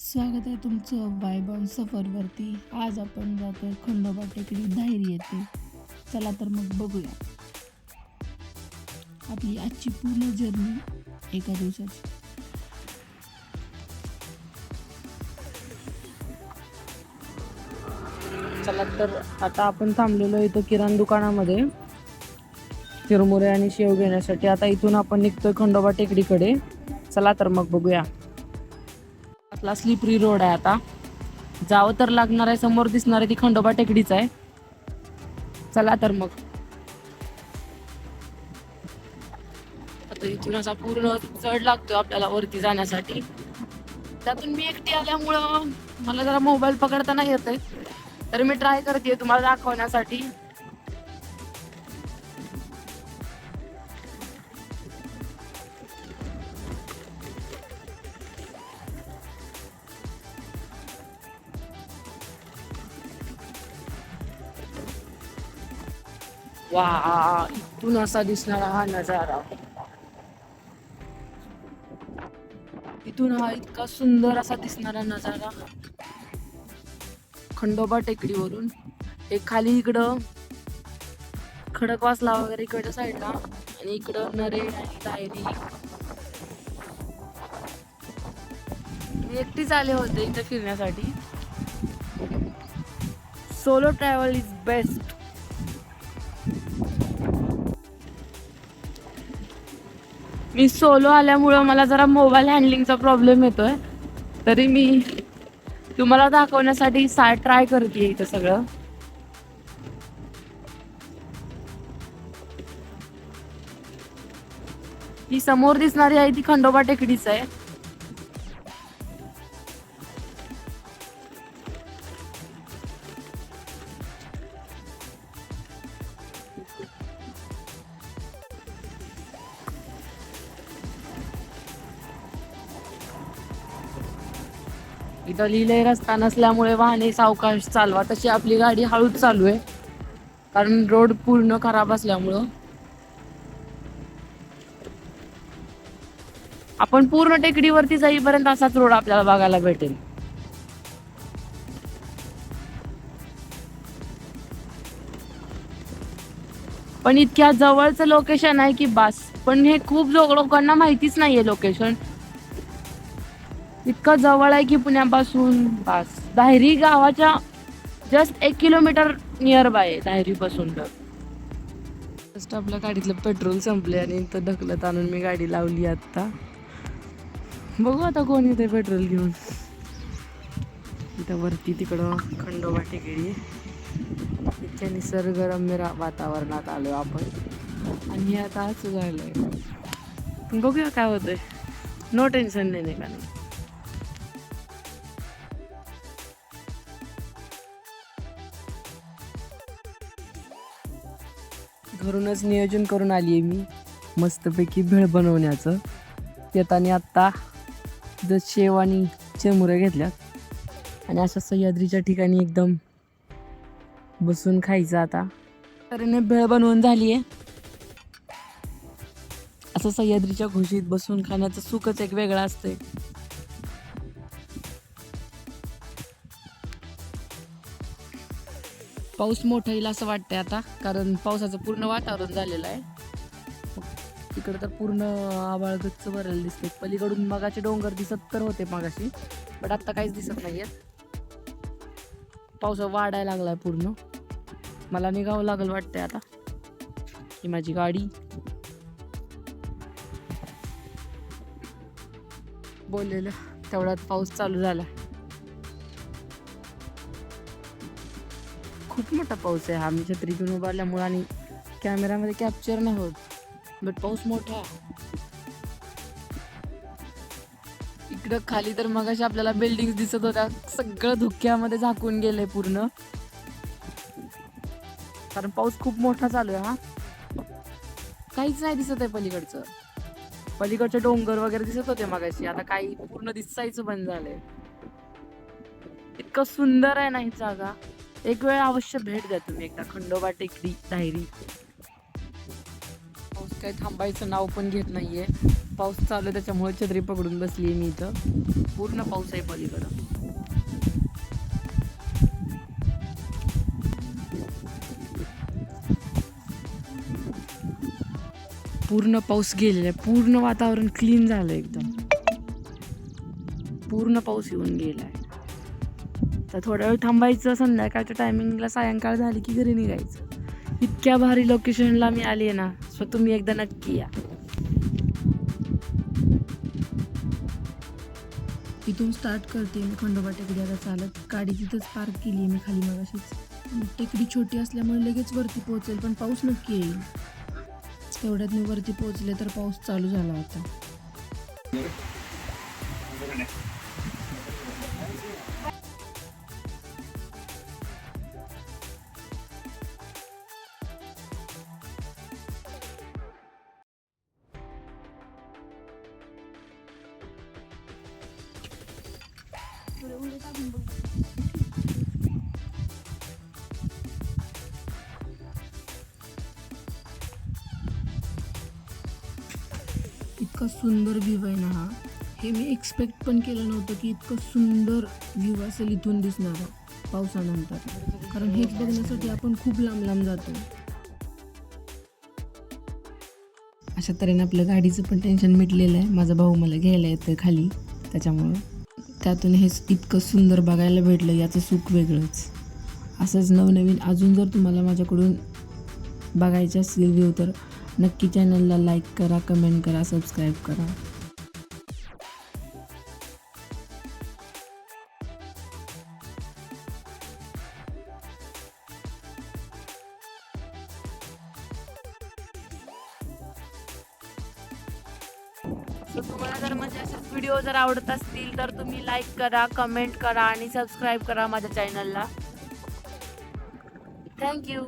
स्वागत आहे तुमचं वायबॉन सफरवरती आज आपण जातोय खंडोबा टेकडी धायरी येते चला तर मग बघूया. आपली आजची पूर्ण जर्नी एका दिवसाची. चला तर आता आपण थांबलेलो इथं किराणा दुकानामध्ये. चिरमुरे आणि शेव घेण्यासाठी. आता इथून आपण निघतोय खंडोबा टेकडीकडे. चला तर मग बघूया. आपला स्लिपरी रोड आहे आता. जावं तर लागणार आहे समोर दिसणार आहे ती खंडोबा टेकडीच आहे. चला तर मग. आता इथून असा पूर्ण चढ लागतो आपल्याला वरती जाण्यासाठी. त्यातून मी एकटी आल्यामुळं मला जरा मोबाईल पकडताना येत तर मी ट्राय करते तुम्हाला दाखवण्यासाठी. वा इथून असा दिसणारा हा नजारा. इथून हा इतका सुंदर असा दिसणारा नजारा. खंडोबा टेकडीवरून. एक खाली इकडं खडकवासला वगैरे इकडच्या साईडला आणि इकडं नरे आणि दायरी मी एकटीच आले होते इथं फिरण्यासाठी. सोलो ट्रॅव्हल इज बेस्ट मी सोलो आल्यामुळं मला जरा मोबाईल हँडलिंगचा प्रॉब्लेम येतोय. तरी मी तुम्हाला दाखवण्यासाठी सा ट्राय करते इथं सगळं. ही समोर दिसणारी आहे ती खंडोबा टेकडीच आहे. इथं लिहिलंय रस्ता नसल्यामुळे वाहने सावकाश चालवा. तशी आपली गाडी हळूच चालू आहे. कारण रोड पूर्ण खराब असल्यामुळं. आपण पूर्ण टेकडीवरती जाईपर्यंत असाच रोड आपल्याला बघायला भेटेल. पण इतक्या जवळचं लोकेशन आहे की बास. पण हे खूप लोकांना माहितीच नाहीये लोकेशन इतकं जवळ आहे की पुण्यापासून बास. दायरी गावाच्या जस्ट एक किलोमीटर नियर बाय आहे दायरीपासून तर. जस्ट आपल्या गाडीतलं पेट्रोल संपले आणि इथं ढकलत आणून मी गाडी लावली आता. बघू आता कोण येते पेट्रोल घेऊन. इथं वरती तिकडं खंडोबा टेकडी. इतक्या निसर्गरम्य रा- वातावरणात आलो आपण. आणि आता आज झालंय. बघूया काय होतंय. नो टेन्शन नाही का? नाही घरूनच नियोजन करून आली आहे मी. मस्तपैकी भेळ बनवण्याचं. येताना आत्ता द शेव आणि घेतल्यात. आणि अशा सह्याद्रीच्या ठिकाणी एकदम बसून खायचं आता. तऱ्हेने भेळ बनवून झाली आहे असं सह्याद्रीच्या खुशीत बसून खाण्याचं सुखच एक वेगळं असतंय. पाऊस मोठा येईल असं वाटतंय आता कारण पावसाचं पूर्ण वातावरण झालेलं आहे. तिकडं तर पूर्ण आबाळ गच्च भरायला दिसते पलीकडून मगाचे डोंगर दिसत तर होते मगाशी बट आता काहीच दिसत नाहीयेत पाऊस वाढायला लागलाय पूर्ण. मला निघावं लागल वाटतंय आता ही माझी गाडी. बोललेलं तेवढ्यात पाऊस चालू झाला खूप मोठा पाऊस आहे हा. मी छत्री घेऊन उभारल्यामुळे आणि कॅमेरामध्ये कॅप्चर नाही होत. बट पाऊस मोठा. इकडं खाली तर मगाशी आपल्याला बिल्डिंग दिसत होत्या. सगळं धुक्यामध्ये झाकून गेलंय पूर्ण. कारण पाऊस खूप मोठा चालू आहे हा. काहीच नाही दिसत आहे पलीकडचं. पलीकडचे डोंगर वगैरे दिसत होते मगाशी. आता काही पूर्ण दिसायचं बंद झालंय. इतकं सुंदर आहे ना ही जागा. एक वेळ अवश्य भेट द्या तुम्ही एकदा. खंडोबा टेकडी डायरी. पाऊस काही थांबायचं नाव पण घेत नाहीये. पाऊस चालू आहे त्याच्यामुळे छत्री पकडून बसली मी इथं. पूर्ण पाऊस आहे पलीकडं. पूर्ण पाऊस गेलेला आहे. पूर्ण वातावरण क्लीन झालं एकदम. पूर्ण पाऊस येऊन गेलाय. तर थोड्या वेळ थांबायचं संध्याकाळच्या टायमिंगला सायंकाळ झाली की घरी निघायचं. इतक्या भारी लोकेशनला मी आली आहे ना सो तुम्ही एकदा नक्की या. इथून स्टार्ट करते मी खंडोबा टेकडी चालत. गाडी तिथंच पार्क केली आहे मी खाली मगाशीच. टेकडी छोटी असल्यामुळे लगेच वरती पोहोचेल पण पाऊस नक्की येईल. तेवढ्यात मी वरती पोहोचले तर पाऊस चालू झाला होता. इतका सुंदर व्ह्यू आहे ना हा. हे मी एक्सपेक्ट पण केलं नव्हतं की इतकं सुंदर व्ह्यू असेल इथून दिसणारा पावसानंतर. कारण हेच बघण्यासाठी आपण खूप लांब लांब जातो. अशा तऱ्हेने आपलं गाडीचं पण टेन्शन मिटलेलं आहे. माझा भाऊ मला घ्यायला येतं खाली त्याच्यामुळं. त्यातून हेच इतकं सुंदर बघायला भेटलं याचं सुख वेगळंच. असंच नवनवीन अजून जर तुम्हाला माझ्याकडून बघायचे असतील व्ह्यू तर नक्की चॅनलला लाईक करा कमेंट करा सबस्क्राईब करा. तर तुम्हाला जर माझे असेच व्हिडिओ जर आवडत असतील तर तुम्ही लाईक करा कमेंट करा आणि सबस्क्राईब करा माझ्या चॅनलला थँक्यू